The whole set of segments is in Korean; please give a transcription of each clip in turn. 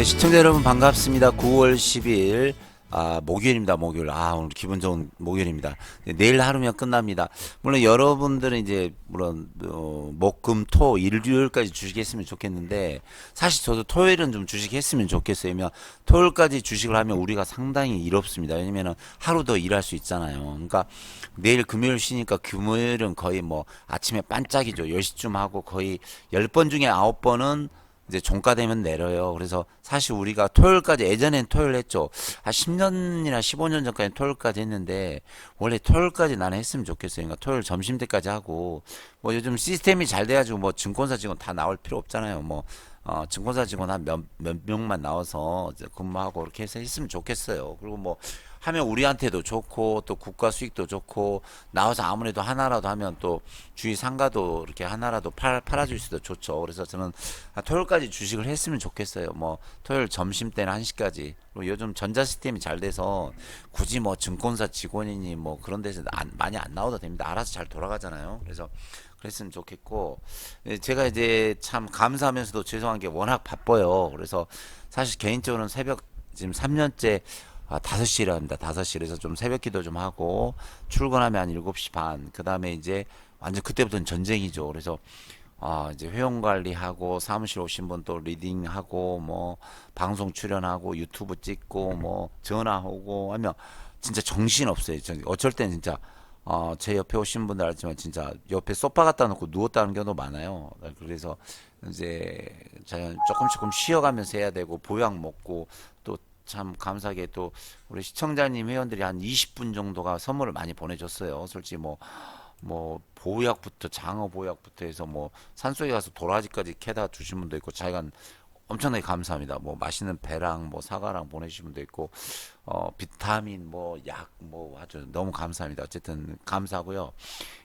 네, 시청자 여러분 반갑습니다. 9월 10일 아, 목요일입니다. 목요일. 아, 오늘 기분 좋은 목요일입니다. 네, 내일 하루면 끝납니다. 물론 여러분들은 이제 물론 어, 목, 금, 토, 일요일까지 주식했으면 좋겠는데 사실 저도 토요일은 좀 주식했으면 좋겠어요. 왜냐면 토요일까지 주식을 하면 우리가 상당히 이롭습니다. 왜냐면은 하루 더 일할 수 있잖아요. 그러니까 내일 금요일 쉬니까 금요일은 거의 뭐 아침에 반짝이죠. 10시쯤 하고 거의 10번 중에 9번은 이제 종가 되면 내려요. 그래서 사실 우리가 토요일까지 예전엔 토요일 했죠. 한 10년이나 15년 전까지 토요일까지 했는데 원래 토요일까지 나는 했으면 좋겠어요. 그러니까 토요일 점심 때까지 하고 뭐 요즘 시스템이 잘 돼가지고 뭐 증권사 직원 다 나올 필요 없잖아요. 뭐 어, 증권사 직원 한 몇 몇 명만 나와서 이제 근무하고 이렇게 해서 했으면 좋겠어요. 그리고 뭐 하면 우리한테도 좋고 또 국가 수익도 좋고 나와서 아무래도 하나라도 하면 또 주위 상가도 이렇게 하나라도 팔, 팔아줄 수도 좋죠. 그래서 저는 아, 토요일까지 주식을 했으면 좋겠어요. 뭐 토요일 점심 때는 1시까지. 그리고 요즘 전자 시스템이 잘 돼서 굳이 뭐 증권사 직원이니 뭐 그런 데서 안, 많이 안 나와도 됩니다. 알아서 잘 돌아가잖아요. 그래서 그랬으면 좋겠고 예, 제가 이제 참 감사하면서도 죄송한 게 워낙 바빠요. 그래서 사실 개인적으로는 새벽 지금 3년째 아, 5시에 일합니다. 5시 그래서 좀 새벽 기도 좀 하고 출근하면 한 7시 반. 그다음에 이제 완전 그때부터는 전쟁이죠. 그래서 아, 이제 회원 관리하고 사무실 오신 분 또 리딩하고 뭐 방송 출연하고 유튜브 찍고 뭐 전화 오고 하면 진짜 정신 없어요. 저- 어쩔 땐 진짜 어, 제 옆에 오신 분들 알지만 진짜 옆에 소파 갖다 놓고 누웠다는 경우도 많아요. 그래서 이제 조금 조금 쉬어가면서 해야 되고 보약 먹고 또 참 감사하게 또 우리 시청자님 회원들이 한 20분 정도가 선물을 많이 보내줬어요. 솔직히 뭐 뭐 보약부터 장어 보약부터 해서 뭐 산속에 가서 도라지까지 캐다 주신 분도 있고 자기가 엄청나게 감사합니다. 뭐 맛있는 배랑 뭐 사과랑 보내주신 분도 있고 어 비타민 뭐 약 뭐 아주 너무 감사합니다. 어쨌든 감사하고요.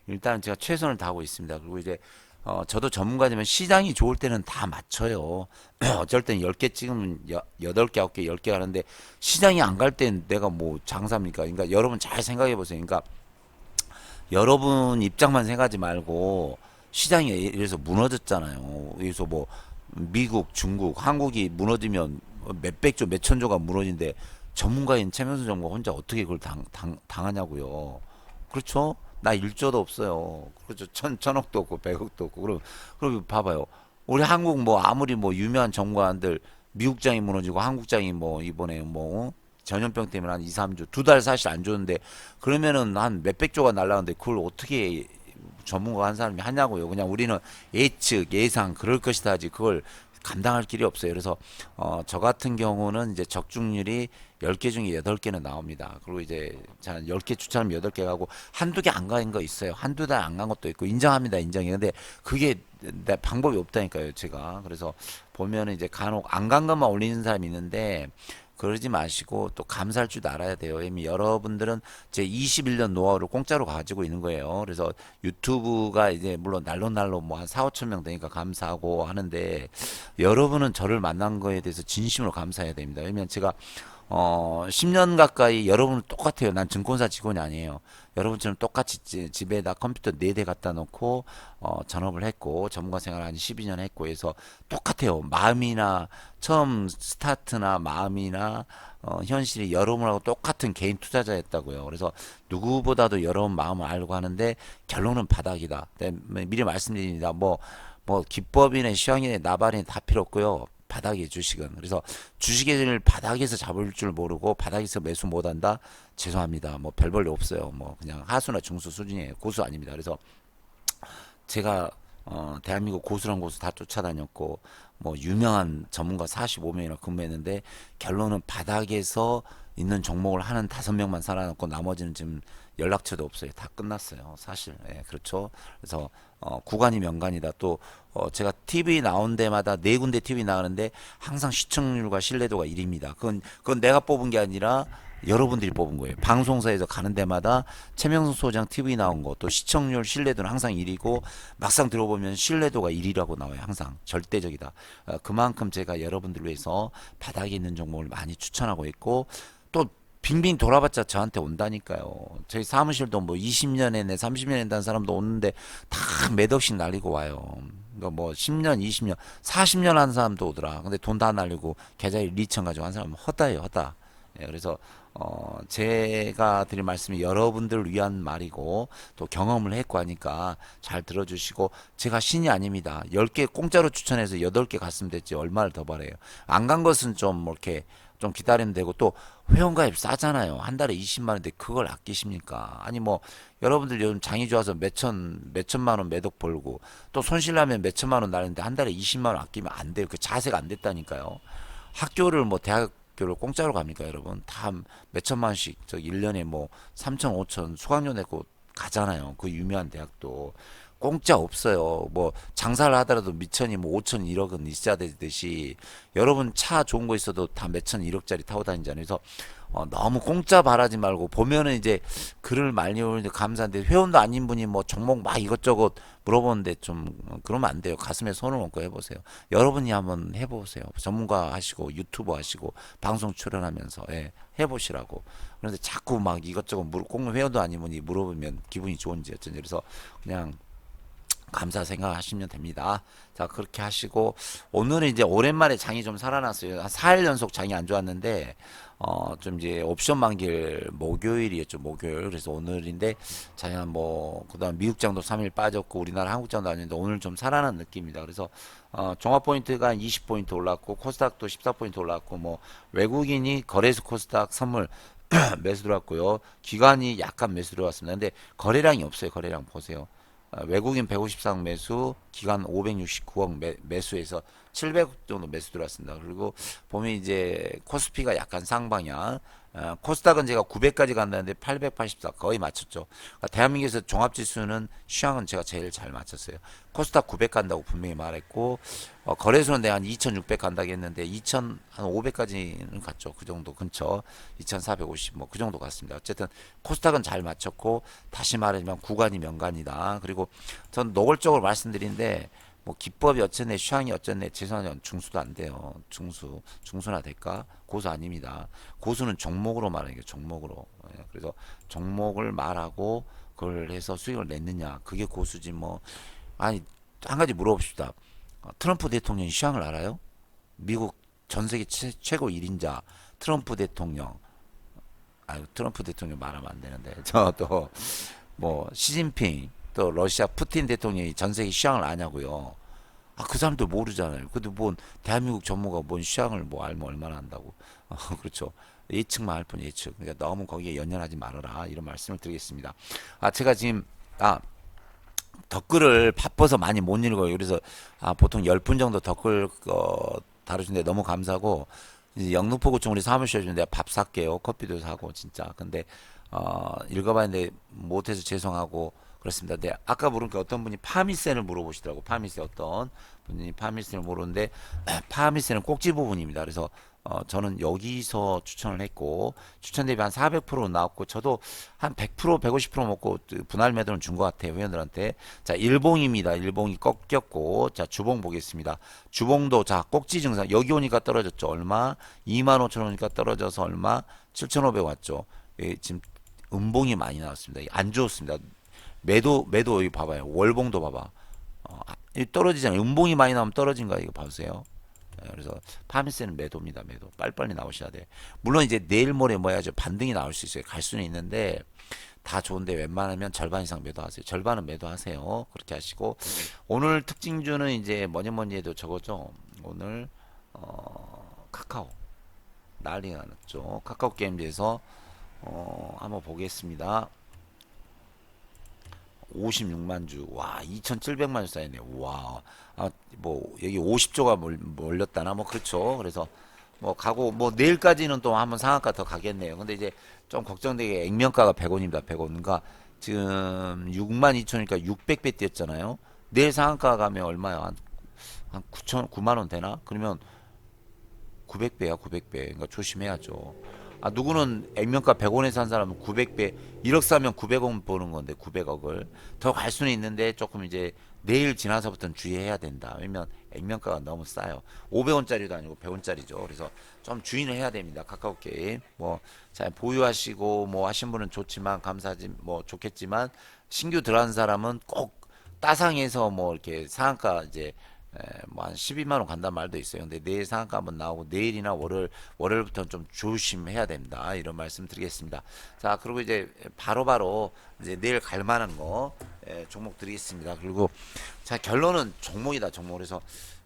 일단 제가 최선을 다하고 있습니다. 그리고 이제 어 저도 전문가지만 시장이 좋을 때는 다 맞춰요. 어쩔 땐 10개 찍으면 여, 8개, 9개, 10개 하는데 시장이 안 갈 땐 내가 뭐 장사입니까? 그러니까 여러분 잘 생각해 보세요. 그러니까 여러분 입장만 생각하지 말고 시장이 이래서 무너졌잖아요. 그래서 뭐 미국, 중국, 한국이 무너지면 몇백조, 몇천조가 무너진데 전문가인 최명수 정부 혼자 어떻게 그걸 당, 당, 당하냐고요. 그렇죠? 나 일조도 없어요. 그렇죠. 천, 천억도 없고 백억도 없고. 그럼, 그럼 봐봐요. 우리 한국 뭐 아무리 뭐 유명한 정관들 미국장이 무너지고 한국장이 뭐 이번에 뭐 어? 전염병 때문에 한 2, 3주 두달 사실 안 좋은데 그러면은 한 몇백 조가 날라가는데 그걸 어떻게 전문가 한 사람이 하냐고요. 그냥 우리는 예측, 예상 그럴 것이다 하지 그걸 감당할 길이 없어요. 그래서 어, 저 같은 경우는 이제 적중률이 10개 중에 8개는 나옵니다. 그리고 이제 자 10개 추천하면 8개 가고 한두 개 안 간 거 있어요. 한두 달 안 간 것도 있고 인정합니다. 인정해. 근데 그게 내 방법이 없다니까요, 제가. 그래서 보면은 이제 간혹 안 간 것만 올리는 사람이 있는데 그러지 마시고 또 감사할 줄 알아야 돼요. 이미 여러분들은 제 21년 노하우를 공짜로 가지고 있는 거예요. 그래서 유튜브가 이제 물론 날로 날로 뭐 한 4, 5천 명 되니까 감사하고 하는데 여러분은 저를 만난 거에 대해서 진심으로 감사해야 됩니다. 왜냐면 제가 어 10년 가까이 여러분 똑같아요. 난 증권사 직원이 아니에요. 여러분처럼 똑같이 지- 집에다 컴퓨터 4대 갖다 놓고 어 전업을 했고 전문가 생활 한 12년 했고 해서 똑같아요. 마음이나 처음 스타트나 마음이나 어 현실이 여러분하고 똑같은 개인 투자자였다고요. 그래서 누구보다도 여러분 마음을 알고 하는데 결론은 바닥이다. 네, 미리 말씀드립니다. 뭐 뭐 기법이나 시황이나 나발이나 다 필요 없고요. 바닥에 주식은 그래서 주식을 바닥에서 잡을 줄 모르고 바닥에서 매수 못한다 죄송합니다 뭐 별 볼 일 없어요 뭐 그냥 하수나 중수 수준이에요 고수 아닙니다 그래서 제가 어 대한민국 고수란 고수 다 쫓아다녔고 뭐 유명한 전문가 45명이나 근무했는데 결론은 바닥에서 있는 종목을 하는 다섯 명만 살아남고 나머지는 지금 연락처도 없어요. 다 끝났어요. 사실. 예, 그렇죠. 그래서 어 구간이 명간이다. 또 어 제가 TV 나온 데마다 네 군데 TV 나가는데 항상 시청률과 신뢰도가 1위입니다. 그건 그건 내가 뽑은 게 아니라 여러분들이 뽑은 거예요. 방송사에서 가는 데마다 최명수 소장 TV 나온 거, 또 시청률 신뢰도는 항상 1위고 막상 들어보면 신뢰도가 1위라고 나와요. 항상 절대적이다. 어, 그만큼 제가 여러분들 위해서 바닥에 있는 종목을 많이 추천하고 있고 또 빙빙 돌아봤자 저한테 온다니까요. 저희 사무실도 뭐 20년 에 내 30년에 단 사람도 오는데 다 몇 억씩 날리고 와요. 그러니까 뭐 10년, 20년, 40년 한 사람도 오더라. 근데 돈 다 날리고 계좌에 리천 가지고 한 사람은 헛다예요, 헛다. 예, 그래서 어 제가 드릴 말씀이 여러분들을 위한 말이고 또 경험을 했고 하니까 잘 들어주시고 제가 신이 아닙니다. 10개 공짜로 추천해서 8개 갔으면 됐지 얼마를 더 바래요. 안 간 것은 좀뭐 이렇게 좀 기다리면 되고 또 회원가입 싸잖아요. 한 달에 20만 원인데 그걸 아끼십니까? 아니 뭐 여러분들 요즘 장이 좋아서 몇천 몇천만 원 매덕 벌고 또 손실나면 몇천만 원 나는데 한 달에 20만 원 아끼면 안 돼요. 그 자세가 안 됐다니까요. 학교를 뭐 대학교를 공짜로 갑니까, 여러분? 다 몇천만 원씩 저 1년에 뭐 3천, 5천 수강료 내고 가잖아요. 그 유명한 대학도 공짜 없어요. 뭐 장사를 하더라도 미천이 뭐 5천, 1억은 있어야 되듯이 여러분 차 좋은 거 있어도 다 몇천, 1억짜리 타고 다니잖아요. 그래서 어, 너무 공짜 바라지 말고 보면은 이제 글을 많이 올리는데 감사한데 회원도 아닌 분이 뭐 종목 막 이것저것 물어보는데 좀 어, 그러면 안 돼요. 가슴에 손을 얹고 해보세요. 여러분이 한번 해보세요. 전문가 하시고 유튜버 하시고 방송 출연하면서 예, 해보시라고. 그런데 자꾸 막 이것저것 물어 꼭 회원도 아닌 분이 물어보면 기분이 좋은지 어쩐지 그래서 그냥 감사 생각하시면 됩니다. 자, 그렇게 하시고, 오늘은 이제 오랜만에 장이 좀 살아났어요. 한 4일 연속 장이 안 좋았는데, 어, 좀 이제 옵션 만길 목요일이었죠, 목요일. 그래서 오늘인데, 자연 뭐, 그 다음 미국 장도 3일 빠졌고, 우리나라 한국 장도 아닌데, 오늘 좀 살아난 느낌입니다. 그래서, 어, 종합 포인트가 한 20포인트 올랐고, 코스닥도 14포인트 올랐고, 뭐, 외국인이 거래소 코스닥 선물, 매수 들어왔고요. 기관이 약간 매수 들어왔습니다. 근데 거래량이 없어요. 거래량 보세요. 어, 외국인 153억 매수, 기관 569억 매, 매수해서 700억 정도 매수 들어왔습니다. 그리고 보면 이제 코스피가 약간 쌍방향, 어, 코스닥은 제가 900까지 간다는데 884 거의 맞췄죠. 그러니까 대한민국에서 종합지수는 시황은 제가 제일 잘 맞췄어요. 코스닥 900 간다고 분명히 말했고 어, 거래소는 내가 한 2600 간다고 했는데 2000한 500까지는 갔죠. 그 정도 근처 2450 뭐 그 정도 갔습니다. 어쨌든 코스닥은 잘 맞췄고 다시 말하지만 구간이 명간이다. 그리고 전 노골적으로 말씀드린데 뭐 기법이 어쨌네 시황이 어쨌네 죄송하지만 중수도 안 돼요. 중수 중수나 될까? 고수 아닙니다. 고수는 종목으로 말하는 게 종목으로. 예, 그래서 종목을 말하고 그걸 해서 수익을 냈느냐. 그게 고수지 뭐. 아니 한 가지 물어봅시다. 어, 트럼프 대통령이 시황을 알아요? 미국 전 세계 최, 최고 1인자 트럼프 대통령. 아 트럼프 대통령 말하면 안 되는데. 저 또 뭐 시진핑 또 러시아 푸틴 대통령이 전 세계 시황을 아냐고요. 아, 그 사람들 모르잖아요. 근데 뭔 대한민국 전무가 뭔 시황을 뭐 알면 얼마나 한다고. 어, 그렇죠. 예측만 할 뿐 예측. 그러니까 너무 거기에 연연하지 말아라. 이런 말씀을 드리겠습니다. 아, 제가 지금 아 댓글을 바빠서 많이 못 읽어요. 그래서 아, 보통 10분 정도 댓글 어, 다루시는데 너무 감사하고 이제 영등포구청 우리 사무실 좀 내가 밥 살게요. 커피도 사고 진짜. 근데 어, 읽어봤는데 못해서 죄송하고 그렇습니다. 네, 아까 물은 게 어떤 분이 파미센을 물어보시더라고. 파미센 어떤 분이 파미센을 모르는데 파미센은 꼭지 부분입니다. 그래서 어, 저는 여기서 추천을 했고 추천 대비 한 400% 나왔고 저도 한 100% 150% 먹고 그 분할 매도는 준 것 같아요 회원들한테. 자 일봉입니다. 일봉이 꺾였고 자 주봉 보겠습니다. 주봉도 자 꼭지 증상. 여기 오니까 떨어졌죠. 얼마? 2만 5천 원이니까 떨어져서 얼마? 7,500 왔죠. 예, 지금 음봉이 많이 나왔습니다. 안 좋습니다 매도 매도 여기 봐봐요 월봉도 봐봐 어, 아, 이 떨어지잖아요 음봉이 많이 나오면 떨어진 거 이거 봐보세요 예, 그래서 파미세는 매도입니다. 매도. 빨리빨리 나오셔야 돼. 물론 이제 내일 모레 뭐 해야죠. 반등이 나올 수 있어요. 갈 수는 있는데 다 좋은데 웬만하면 절반 이상 매도하세요. 절반은 매도하세요. 그렇게 하시고 오늘 특징주는 이제 뭐니 뭐니 해도 저거죠. 오늘 어 카카오 난리가 났죠. 카카오 게임즈에서 어 한번 보겠습니다. 56만 주. 와, 2,700만 주 쌓이네. 와. 아, 뭐 여기 50조가 몰, 몰렸다나 뭐 그렇죠. 그래서 뭐 가고 뭐 내일까지는 또 한번 상한가 더 가겠네요. 근데 이제 좀 걱정되게 액면가가 100원입니다. 100원. 그러니까 지금 6만 2천이니까 600배 뛰었잖아요. 내일 상한가 가면 얼마야? 한, 한 9천 9만 원 되나? 그러면 900배야, 900배. 그러니까 조심해야죠. 아, 누구는 액면가 100원에 산 사람은 900배, 1억 사면 900원 버는 건데 900억을 더 갈 수는 있는데 조금 이제 내일 지나서부터는 주의해야 된다. 왜냐면 액면가가 너무 싸요. 500원짜리도 아니고 100원짜리죠. 그래서 좀 주의를 해야 됩니다. 카카오 게임 뭐잘 보유하시고 뭐 하신 분은 좋지만 감사하지 뭐 좋겠지만 신규 들어간 사람은 꼭 따상에서 뭐 이렇게 상한가 이제 뭐한 12만 원 간단 말도 있어요. 근데 내일 상한가 한번 나오고 내일이나 월요일 월요일부터는 좀 조심해야 됩니다. 이런 말씀 드리겠습니다. 자, 그리고 이제 바로 바로 이제 내일 갈 만한 거 예, 종목 드리겠습니다. 그리고 자, 결론은 종목이다. 종목. 그래서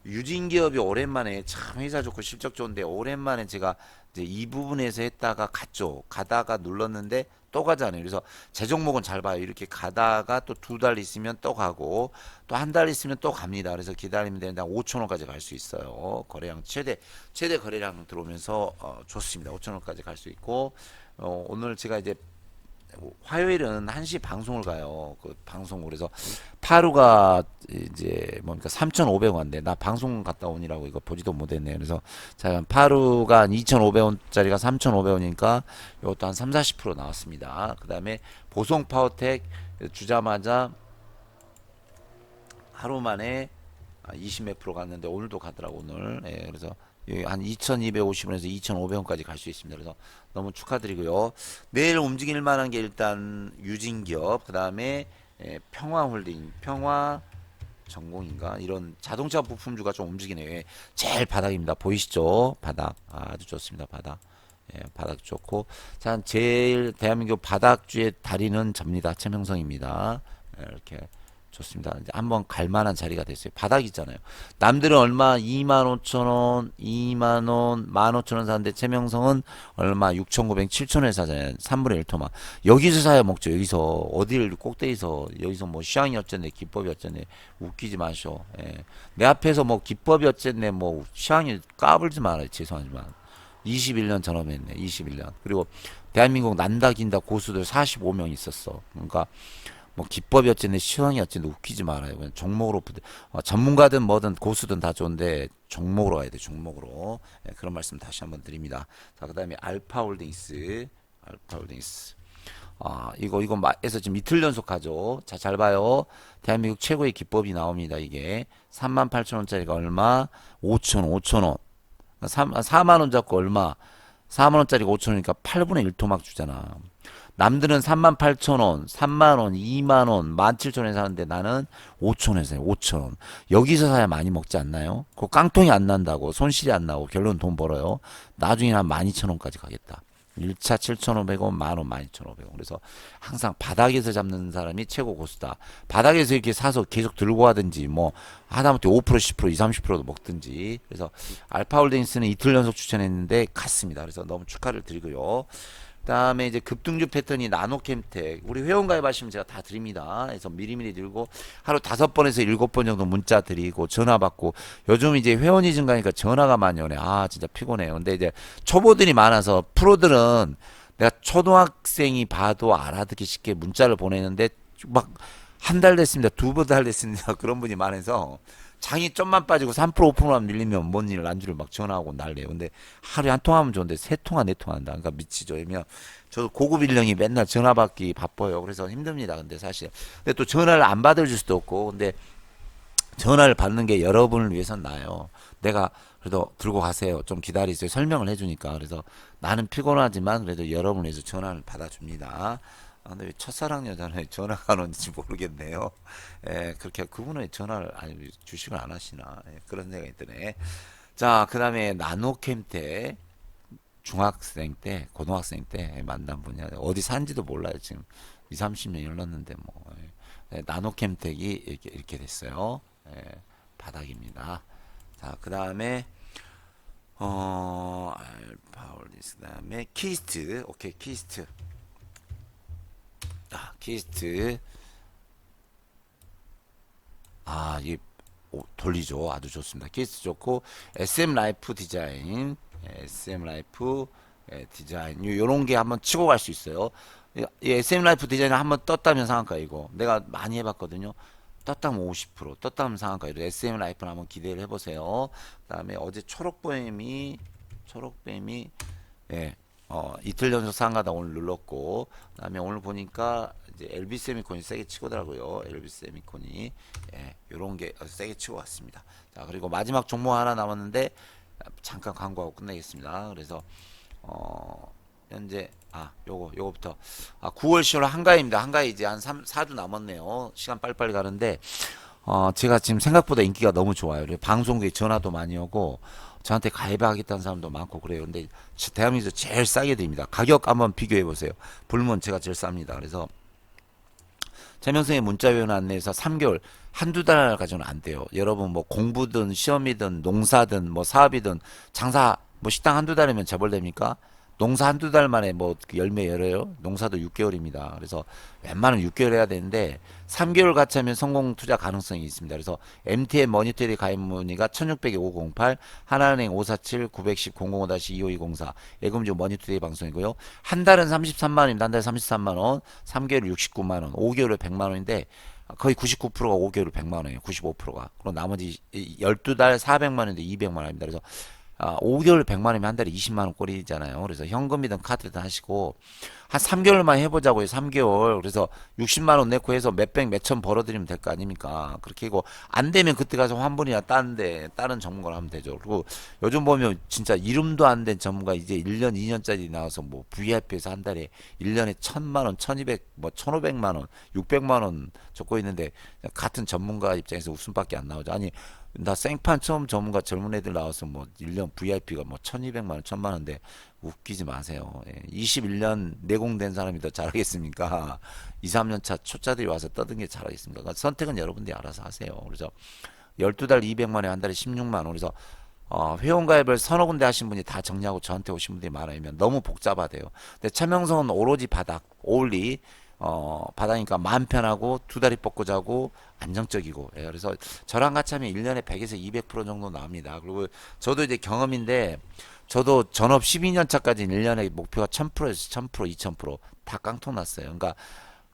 유진 기업이 오랜만에 참 회사 좋고 실적 좋은데 오랜만에 제가 이제 이 부분에서 했다가 갔죠. 가다가 눌렀는데 또 가잖아요. 그래서 제 종목은 잘 봐요. 이렇게 가다가 또 두 달 있으면 또 가고 또 한 달 있으면 또 갑니다. 그래서 기다리면 되는데 5천 원까지 갈 수 있어요. 거래량 최대 최대 거래량 들어오면서 어, 좋습니다. 5천 원까지 갈 수 있고 어, 오늘 제가 이제 화요일은 1시 방송을 가요. 그 방송 그래서 파루가 이제 뭡니까 3,500원인데 나 방송 갔다 오니라고 이거 보지도 못했네요. 그래서 자 파루가 2,500원짜리가 3,500원이니까 이것도 한 3, 40% 나왔습니다. 그다음에 보성 파워텍 주자마자 하루 만에 20몇 프로 갔는데 오늘도 가더라고 오늘. 예, 그래서 한 2,250원에서 2,500원까지 갈 수 있습니다. 그래서 너무 축하드리고요. 내일 움직일 만한 게 일단 유진기업, 그 다음에 평화홀딩, 평화 전공인가 이런 자동차 부품주가 좀 움직이네요. 제일 바닥입니다. 보이시죠? 바닥 아주 좋습니다. 바닥. 예, 바닥 좋고 자 제일 대한민국 바닥주의 다리는 접니다. 최명성입니다. 예, 이렇게 좋습니다. 이제 한번 갈 만한 자리가 됐어요. 바닥 있잖아요. 남들은 얼마 2만 5천 원, 2만 원, 1만 5천 원 사는데 최명성은 얼마 6,900, 7,000원에 사잖아요. 3분의 1 토마. 여기서 사야 먹죠. 여기서 어디를 꼭대기서 여기서 뭐 시황이 어쨌네, 기법이 어쨌네. 웃기지 마셔. 예. 내 앞에서 뭐 기법이 어쨌네, 뭐 시황이 까불지 말아요. 죄송하지만. 21년 전업했네. 21년. 그리고 대한민국 난다 긴다 고수들 45명 있었어. 그러니까 뭐 기법이 어쨌네 시황이 어쨌네 웃기지 말아요. 그냥 종목으로 부대, 어, 전문가든 뭐든 고수든 다 좋은데 종목으로 가야 돼. 종목으로 예, 그런 말씀 다시 한번 드립니다. 자 그다음에 알파홀딩스, 알파홀딩스. 아 이거 이거 에서 지금 이틀 연속 하죠. 자 잘 봐요. 대한민국 최고의 기법이 나옵니다. 이게 3만 8천 원짜리가 얼마? 5천 5천 원. 3, 4만 원 잡고 얼마? 4만 원짜리가 5천 원이니까 8분의 1 토막 주잖아. 남들은 3만 8천 원, 3만 원, 2만 원, 1만 7천 원에 사는데 나는 5천 원에 사요. 5천 원. 여기서 사야 많이 먹지 않나요? 그 깡통이 안 난다고 손실이 안 나고 결론 돈 벌어요. 나중에 한 12,000원까지 가겠다. 1차 7,500원, 만원, 12,500원. 그래서 항상 바닥에서 잡는 사람이 최고 고수다. 바닥에서 이렇게 사서 계속 들고 가든지 뭐 하다못해 5%, 10%, 20, 30%도 먹든지. 그래서 알파홀딩스는 이틀 연속 추천했는데 갔습니다. 그래서 너무 축하를 드리고요. 그다음에 이제 급등주 패턴이 나노캠텍 우리 회원 가입하시면 제가 다 드립니다. 그래서 미리미리 들고 하루 다섯 번에서 일곱 번 정도 문자 드리고 전화 받고 요즘 이제 회원이 증가하니까 전화가 많이 오네. 아 진짜 피곤해요. 근데 이제 초보들이 많아서 프로들은 내가 초등학생이 봐도 알아듣기 쉽게 문자를 보내는데 막 한 달 됐습니다. 두 달 됐습니다. 그런 분이 많아서 장이 좀만 빠지고 3% 5%만 밀리면 뭔일 난주를 막 전화하고 난리예요. 근데 하루에 한 통 하면 좋은데 세 통화 네 통 한다. 그러니까 미치죠. 그러면 저도 고급 인력이 맨날 전화 받기 바빠요. 그래서 힘듭니다. 근데 사실 근데 또 전화를 안 받을 수도 없고 근데 전화를 받는 게 여러분을 위해선 나요. 내가 그래도 들고 가세요. 좀 기다리세요. 설명을 해주니까. 그래서 나는 피곤하지만 그래도 여러분을 위해서 전화를 받아줍니다. 아, 근데 왜 첫사랑 여자는 전화가 안 오는지 모르겠네요. 예, 그렇게 그분은 전화를 아니 주식을 안 하시나 예, 그런 생각이 드네. 자, 그다음에 나노캠 때 중학생 때, 고등학생 때 만난 분이야. 어디 산지도 몰라요. 지금 2, 30년 흘렀는데 뭐 예, 예 나노캠텍이 이렇게, 이렇게 됐어요. 예, 바닥입니다. 자, 그다음에 어 알파올리스 그다음에 키스트 오케이 키스트 아, 키스트. 아, 오, 돌리죠. 아주 좋습니다. 키스트 좋고 SM 라이프 디자인, 예, SM 라이프 예, 디자인 요런 게 한번 치고 갈 수 있어요. 이 SM 라이프 디자인 한번 떴다면 상한가 이거 내가 많이 해 봤거든요. 떴다면 50%, 떴다면 상한가 이거 SM 라이프를 한번 기대를 해 보세요. 그다음에 어제 초록 뱀이 초록 뱀이 예, 어, 이틀 연속 상하다 오늘 눌렀고 그다음에 오늘 보니까 이제 LB 세미콘이 세게 치고더라고요. LB 세미콘이 예, 요런 게 세게 치고 왔습니다. 자, 그리고 마지막 종목 하나 남았는데 잠깐 광고하고 끝내겠습니다. 그래서 어, 현재 아, 요거, 요거부터. 아, 9월, 10월 한가위입니다. 한가위 이제 한 3, 4주 남았네요. 시간 빨리빨리 가는데, 어, 제가 지금 생각보다 인기가 너무 좋아요. 방송국에 전화도 많이 오고, 저한테 가입하겠다는 사람도 많고 그래요. 근데 지- 대한민국에서 제일 싸게 드립니다. 가격 한번 비교해 보세요. 불문 제가 제일 쌉니다. 그래서 최명성의 문자위원 안내에서 3개월 한두 달 가지고는 안 돼요. 여러분 뭐 공부든 시험이든 농사든 뭐 사업이든 장사 뭐 식당 한두 달이면 재벌 됩니까? 농사 한두 달 만에 뭐그 열매 열어요? 농사도 6개월입니다. 그래서 웬만하면 6개월 해야 되는데 3개월 같이 하면 성공 투자 가능성이 있습니다. 그래서 MTN 머니터리 가입 문의가 1600에 508, 하나은행 547 910 005-2524 예금주 머니터리 방송이고요. 한 달은 33만 원입니다. 한 달에 33만 원, 3개월 69만 원, 5개월에 100만 원인데 거의 99%가 5개월 100만 원이에요. 95%가. 그럼 나머지 12달 400만 원인데 200만 원입니다. 그래서 아, 5개월 100만 원이면 한 달에 20만 원 꼴이잖아요. 그래서 현금이든 카드든 하시고 한 3개월만 해보자고요. 3개월. 그래서 60만 원 내고 해서 몇백 몇천 벌어들이면 될 거 아닙니까? 그렇게 하고 안 되면 그때 가서 환불이나 딴데 다른 전문가를 하면 되죠. 그리고 요즘 보면 진짜 이름도 안 된 전문가 이제 1년 2년짜리 나와서 뭐 VIP에서 한 달에 1년에 1000만 원, 1200, 뭐 1500만 원, 600만 원 적고 있는데 같은 전문가 입장에서 웃음밖에 안 나오죠. 아니 나 생판 처음 전문가 젊은 애들 나와서 뭐 1년 VIP가 뭐 1200만 원, 1000만 원인데 웃기지 마세요. 예. 21년 내공된 사람이 더 잘하겠습니까? 2, 3년 차 초짜들이 와서 떠든 게 잘하겠습니까? 그러니까 선택은 여러분들이 알아서 하세요. 그래서 12달 200만 원에 한 달에 16만 원. 그래서 어, 회원가입을 서너 군데 하신 분이 다 정리하고 저한테 오신 분들이 많아요. 너무 복잡하대요. 근데 차명성은 오로지 바닥, 올리, 어, 바닥이니까 마음 편하고 두 다리 뻗고 자고 안정적이고. 예, 그래서 저랑 같이 하면 1년에 100에서 200% 정도 나옵니다. 그리고 저도 이제 경험인데 저도 전업 12년 차까지 1년에 목표가 1000%에서 1000%, 2000%다 깡통 났어요. 그러니까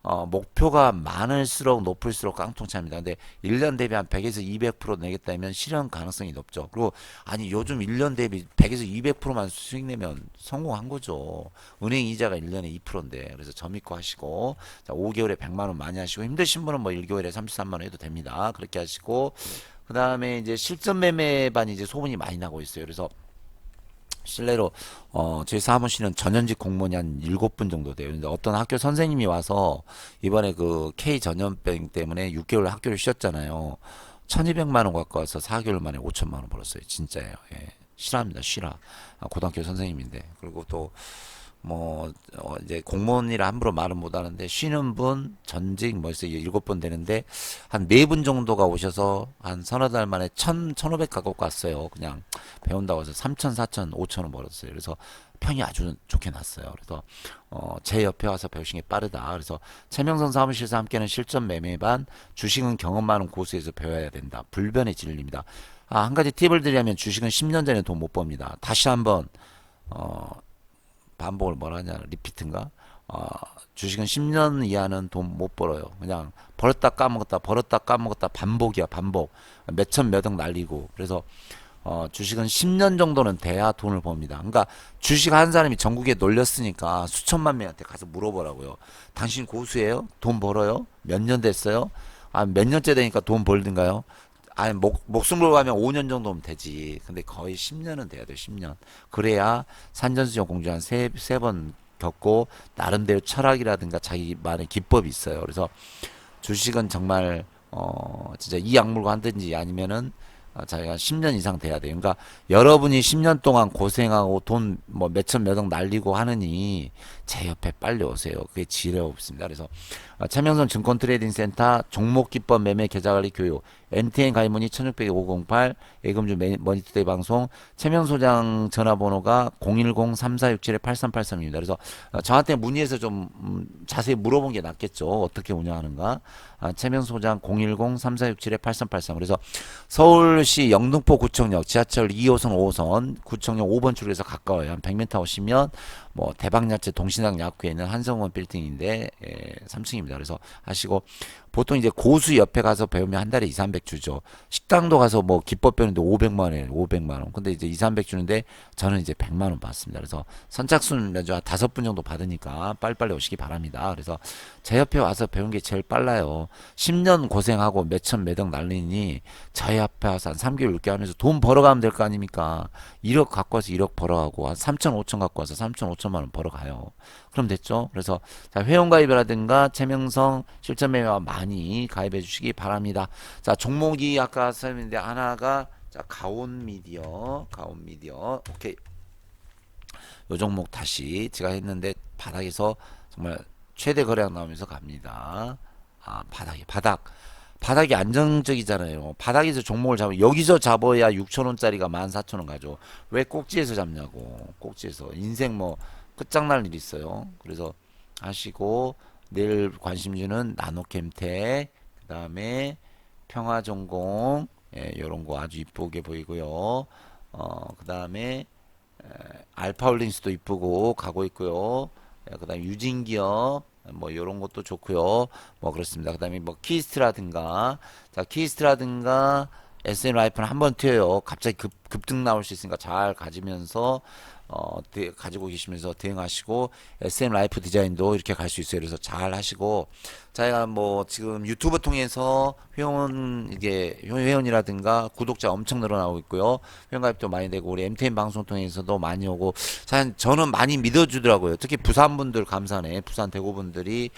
어, 목표가 많을수록 높을수록 깡통차입니다. 근데 1년 대비 한 100에서 200% 내겠다면 실현 가능성이 높죠. 그리고 아니 요즘 1년 대비 100에서 200%만 수익 내면 성공한 거죠. 은행 이자가 1년에 2%인데 그래서 저 믿고 하시고 자, 5개월에 100만 원 많이 하시고 힘드신 분은 뭐 1개월에 33만 원 해도 됩니다. 그렇게 하시고 그 다음에 이제 실전 매매반 이제 소문이 많이 나고 있어요. 그래서 실례로 어 저희 사무실은 전현직 공무원이 한 일곱 분 정도 돼요. 근데 어떤 학교 선생님이 와서 이번에 그 K 전염병 때문에 6개월 학교를 쉬었잖아요. 1200만 원 갖고 와서 4개월 만에 5천만 원 벌었어요. 진짜예요. 예. 실화입니다. 실화. 아, 고등학교 선생님인데. 그리고 또 뭐 어, 이제 공무원이라 함부로 말은 못 하는데 쉬는 분 전직 뭐 해서 일곱 분 되는데 한 네 분 정도가 오셔서 한 서너 달 만에 천 천오백 갖고 갔어요. 그냥 배운다고 해서 삼천 사천 오천 원 벌었어요. 그래서 평이 아주 좋게 났어요. 그래서 어, 제 옆에 와서 배우신 게 빠르다. 그래서 최명선 사무실에서 함께하는 실전 매매반 주식은 경험 많은 고수에서 배워야 된다. 불변의 진리입니다. 아, 한 가지 팁을 드리자면 주식은 10년 전에 돈 못 법니다. 다시 한번 어, 반복을 뭐라 하냐 리피트인가 어, 주식은 10년 이하는 돈 못 벌어요 그냥 벌었다 까먹었다 벌었다 까먹었다 반복이야 반복 몇천 몇 억 날리고 그래서 어, 주식은 10년 정도는 돼야 돈을 법니다 그러니까 주식 한 사람이 전국에 놀렸으니까 수천만 명한테 가서 물어보라고요 당신 고수예요? 돈 벌어요? 몇 년 됐어요? 아, 몇 년째 되니까 돈 벌든가요? 아니 목, 목숨 걸고 하면 5년 정도면 되지. 근데 거의 10년은 돼야 돼. 10년. 그래야 산전수전 공주 한세세번 겪고 나름대로 철학이라든가 자기만의 기법이 있어요. 그래서 주식은 정말 어 진짜 이 약물고 한든지 아니면은 어, 자기가 10년 이상 돼야 돼요. 그러니까 여러분이 10년 동안 고생하고 돈 뭐 몇천 몇억 날리고 하느니 제 옆에 빨리 오세요. 그게 지뢰 없습니다. 그래서 어, 최명선 증권 트레이딩 센터 종목 기법 매매 계좌 관리 교육 MTN 가입 문의 1600 508 예금주 매- 머니터데이 방송 최명 소장 전화번호가 010-3467-8383입니다. 그래서 어, 저한테 문의해서 좀 음, 자세히 물어본 게 낫겠죠. 어떻게 운영하는가. 아, 최명 소장 010-3467-8383 그래서 서울시 영등포 구청역 지하철 2호선 5호선 구청역 5번 출구에서 가까워요. 한 100m 오시면 뭐 대박야채 동신당 약국에 있는 한성원 빌딩인데 예, 3층입니다. 그래서 하시고 보통 이제 고수 옆에 가서 배우면 한 달에 2, 300 주죠. 식당도 가서 뭐 기법 배우는데 500만 원, 500만 원. 근데 이제 2, 300 주는데 저는 이제 100만 원 받습니다. 그래서 선착순 한 다섯 분 정도 받으니까 빨리빨리 오시기 바랍니다. 그래서 제 옆에 와서 배운 게 제일 빨라요. 10년 고생하고 몇천 몇억 날리니 저희 앞에 와서 한 3개월 6개월 하면서 돈 벌어가면 될 거 아닙니까? 1억 갖고 와서 1억 벌어가고 한 3천 5천 갖고 와서 3천 5천 4천만 원 벌어가요. 그럼 됐죠? 그래서 자, 회원가입이라든가 채명성 실전 매매와 많이 가입해 주시기 바랍니다. 자, 종목이 아까 설명했는데 하나가 자, 가온 미디어, 가온 미디어. 오케이. 요 종목 다시 제가 했는데 바닥에서 정말 최대 거래량 나오면서 갑니다. 아, 바닥이 바닥. 바닥이 안정적이잖아요. 바닥에서 종목을 잡아 여기서 잡아야 6천 원짜리가 14,000원 가죠. 왜 꼭지에서 잡냐고. 꼭지에서 인생 뭐 끝장날 일 있어요. 그래서 하시고 내일 관심주는 나노캠텍 그 다음에 평화전공 예, 요런 거 아주 이쁘게 보이고요. 어, 그 다음에 에, 알파홀딩스도 이쁘고 가고 있고요. 예, 그 다음 유진기업 뭐 이런 것도 좋고요. 뭐 그렇습니다. 그 다음에 뭐 키스트라든가 자 키스트라든가 SN 라이프는 한 번 튀어요. 갑자기 급 급등 나올 수 있으니까 잘 가지면서 어 대, 가지고 계시면서 대응하시고 SM 라이프 디자인도 이렇게 갈 수 있어요. 그래서 잘 하시고 제가 뭐 지금 유튜브 통해서 회원 이게 회원이라든가 구독자 엄청 늘어나고 있고요. 회원 가입도 많이 되고 우리 MTN 방송 통해서도 많이 오고 사실 저는 많이 믿어주더라고요. 특히 부산 분들 감사네. 부산 대구 분들이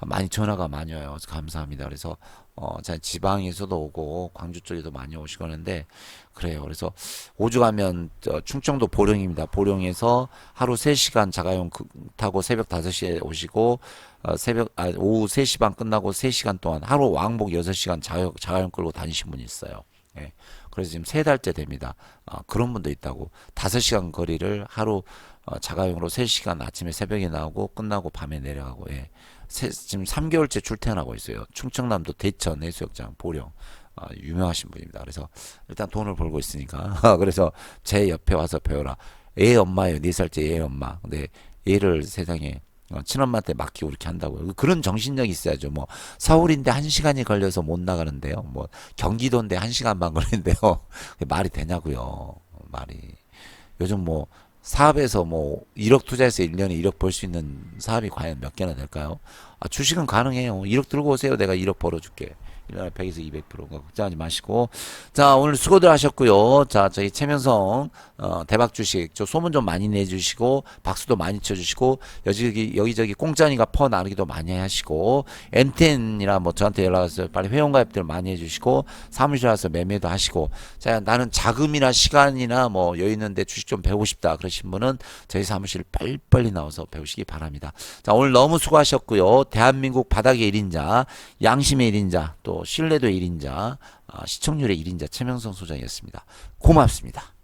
많이 전화가 많이 와요. 감사합니다. 그래서 어, 자 지방에서도 오고 광주 쪽에도 많이 오시고 하는데 그래요. 그래서 오주 가면 저 충청도 보령입니다. 보령에서 하루 3시간 자가용 그- 타고 새벽 5시에 오시고 어, 새벽 아, 오후 3시 반 끝나고 3시간 동안 하루 왕복 6시간 자가, 자가용 끌고 다니신 분이 있어요. 예. 그래서 지금 세 달째 됩니다. 아, 그런 분도 있다고. 5시간 거리를 하루 어, 자가용으로 3시간 아침에 새벽에 나오고 끝나고 밤에 내려가고 예. 세, 지금 3개월째 출퇴근하고 있어요. 충청남도 대천 해수욕장 보령 아, 유명하신 분입니다. 그래서 일단 돈을 벌고 있으니까 그래서 제 옆에 와서 배워라. 애 엄마예요. 네 살째 애 엄마. 근데 애를 세상에 어, 친엄마한테 맡기고 이렇게 한다고요. 그런 정신력이 있어야죠. 뭐 서울인데 한 시간이 걸려서 못 나가는데요. 뭐 경기도인데 한 시간만 걸리는데요. 그게 말이 되냐고요. 말이 요즘 뭐 사업에서 뭐 1억 투자해서 1년에 1억 벌 수 있는 사업이 과연 몇 개나 될까요? 아, 주식은 가능해요. 1억 들고 오세요. 내가 1억 벌어줄게. 1년에 100에서 200% 걱정하지 마시고. 자 오늘 수고들 하셨고요. 자 저희 최면성 어, 대박 주식 저 소문 좀 많이 내주시고 박수도 많이 쳐주시고 여기저기 여기저기 공짜니까 퍼 나르기도 많이 하시고 엔텐이나 뭐 저한테 연락 와서 빨리 회원 가입들 많이 해주시고 사무실 와서 매매도 하시고. 자 나는 자금이나 시간이나 뭐 여유 있는데 주식 좀 배우고 싶다 그러신 분은 저희 사무실 빨리빨리 나와서 배우시기 바랍니다. 자 오늘 너무 수고하셨고요. 대한민국 바닥의 1인자 양심의 1인자 또 신뢰도의 1인자 아, 시청률의 1인자 최명성 소장이었습니다. 고맙습니다